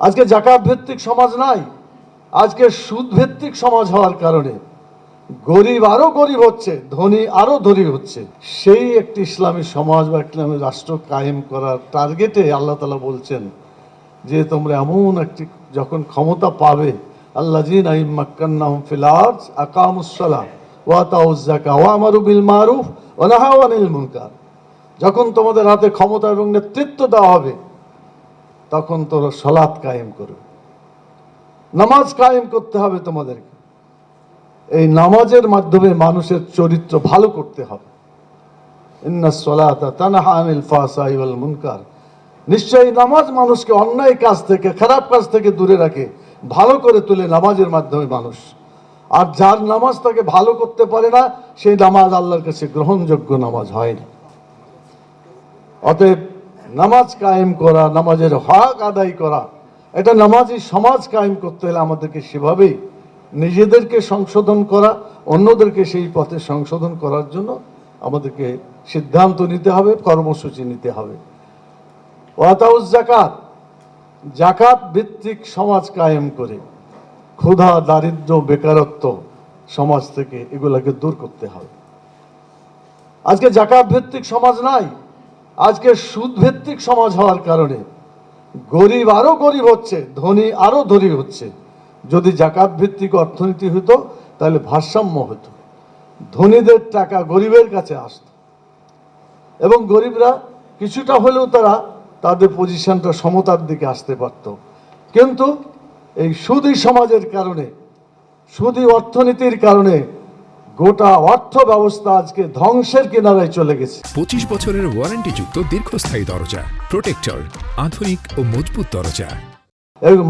আজকে জাকাত ভিত্তিক সমাজ নাই, আজকে সুদ ভিত্তিক সমাজ হওয়ার কারণে গরিব আরও গরিব হচ্ছে, ধনী আরও ধনী হচ্ছে। সেই একটি ইসলামী সমাজ বা ইসলামী রাষ্ট্র কায়েম করার টার্গেটে আল্লাহ তালা বলছেন যে তোমরা এমন একটি যখন ক্ষমতা পাবে আল্লাহ জিন আইম মাক্কান্নাহুম ফিল আরজ আকামুসসালাম ওয়া তাউজ যাকা ওয়া আমারু বিল মারুফ, ওয়া নাহাউ আনিল মুনকার। যখন তোমাদের হাতে ক্ষমতা এবং নেতৃত্ব দেওয়া হবে তখন তোরা সলাৎ কায়েম করবে। নামাজ কায়েম করতে হবে তোমাদেরকে। এই নামাজের মাধ্যমে মানুষের চরিত্র ভালো করতে হবে। মুনকার। নিশ্চয়ই নামাজ মানুষকে অন্যায় কাজ থেকে, খারাপ কাজ থেকে দূরে রাখে, ভালো করে তুলে নামাজের মাধ্যমে মানুষ। আর যার নামাজ তাকে ভালো করতে পারে না, সেই নামাজ আল্লাহর কাছে গ্রহণযোগ্য নামাজ হয় না। অতএব নামাজ কায়েম করা, নামাজের হক আদায় করা, এটা নামাজি সমাজ কায়েম করতে হলে আমাদেরকে সেভাবেই নিজেদেরকে সংশোধন করা, অন্যদেরকে সেই পথে সংশোধন করার জন্য আমাদেরকে সিদ্ধান্ত নিতে হবে, কর্মসূচি নিতে হবে। ওয়াতাউজ জাকাত জাকাত ভিত্তিক সমাজ কায়েম করে, ক্ষুধা, দারিদ্র, বেকারত্ব সমাজ থেকে এগুলাকে দূর করতে হবে। আজকে জাকাত ভিত্তিক সমাজ নাই। আজকে সুদভিত্তিক সমাজ হওয়ার কারণে গরিব আরও গরিব হচ্ছে, ধনী আরও ধনী হচ্ছে। যদি জাকাত ভিত্তিক অর্থনীতি হতো তাহলে ভারসাম্য হতো ধনীদের টাকা গরিবের কাছে আসতো। এবং গরিবরা কিছুটা হলেও তারা তাদের পজিশনটা সমতার দিকে আসতে পারত। কিন্তু এই সুদী সমাজের কারণে, সুদী অর্থনীতির কারণে গোটা অর্থ ব্যবস্থা আজকে ধ্বংসের কিনারায় চলে গেছে। পঁচিশ বছরের ওয়ারেন্টিযুক্ত দীর্ঘস্থায়ী দরজা প্রোটেক্টর আধুনিক ও মজবুত দরজা।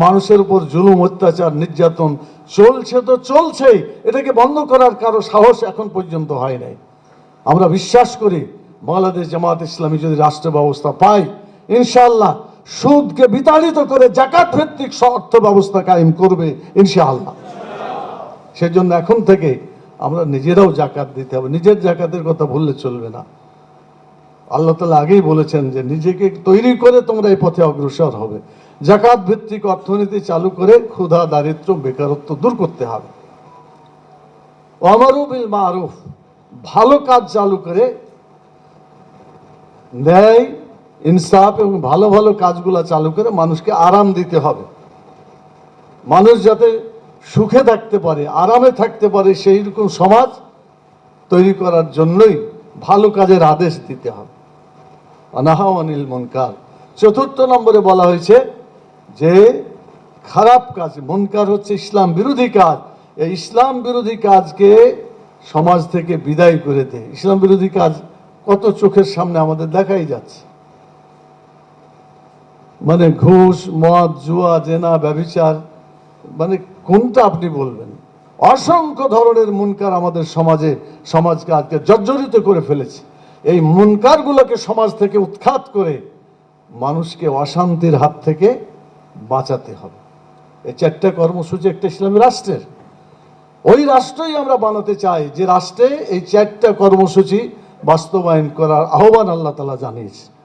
মানুষের উপর জুলুম অত্যাচার নির্যাতন চলছে তো চলছেই এটাকে বন্ধ করার কারও সাহস এখন পর্যন্ত হয় নাই। আমরা বিশ্বাস করি বাংলাদেশ জামাত ইসলামী যদি রাষ্ট্র ব্যবস্থা পায় ইনশাআল্লাহ সুদকে বিতাড়িত করে জাকাত ভিত্তিক অর্থ ব্যবস্থা কায়েম করবে ইনশাআল্লাহ। সেজন্য এখন থেকে আমরা নিজেরাও জাকাত দিতে হবে। নিজের জাকাতের কথা ভুললে চলবে না। আল্লাহ তালা আগেই বলেছেন যে, নিজেকে তৈরি করে তোমরা এই পথে অগ্রসর হবে। জাকাত ভিত্তিক অর্থনীতি চালু করে ক্ষুধা দারিদ্র বেকারত্ব দূর করতে হবে। অমারু বিল মারুফ, ভালো কাজ চালু করে ন্যায়, ইনসাফ এবং ভালো ভালো কাজগুলো চালু করে মানুষকে আরাম দিতে হবে। মানুষ যাতে সুখে থাকতে পারে, আরামে থাকতে পারে সেই রকম সমাজ তৈরি করার জন্যই ভালো কাজের আদেশ দিতে হবে। অনাহা অনিল মনকার। চতুর্থ নম্বরে বলা হয়েছে যে, খারাপ কাজ, মনকার হচ্ছে ইসলাম বিরোধী কাজ। এই ইসলাম বিরোধী কাজকে সমাজ থেকে বিদায় করে দেয় ইসলাম বিরোধী কাজ কত চোখের সামনে আমাদের দেখাই যাচ্ছে। মানে ঘুষ, মদ, জুয়া, জেনা, ব্যভিচার মানে কোনটা আপনি বলবেন? অসংখ্য ধরনের মুনকার আমাদের সমাজে, সমাজকে আজকে জর্জরিত করে ফেলেছে। এই মুনকারগুলোকে সমাজ থেকে উৎখাত করে মানুষকে অশান্তির হাত থেকে বাঁচাতে হবে। এই চারটা কর্মসূচি একটা ইসলামী রাষ্ট্রের। ওই রাষ্ট্রই আমরা বানাতে চাই যে রাষ্ট্রে এই চারটা কর্মসূচি বাস্তবায়ন করার আহ্বান আল্লাহ তালা জানিয়েছে।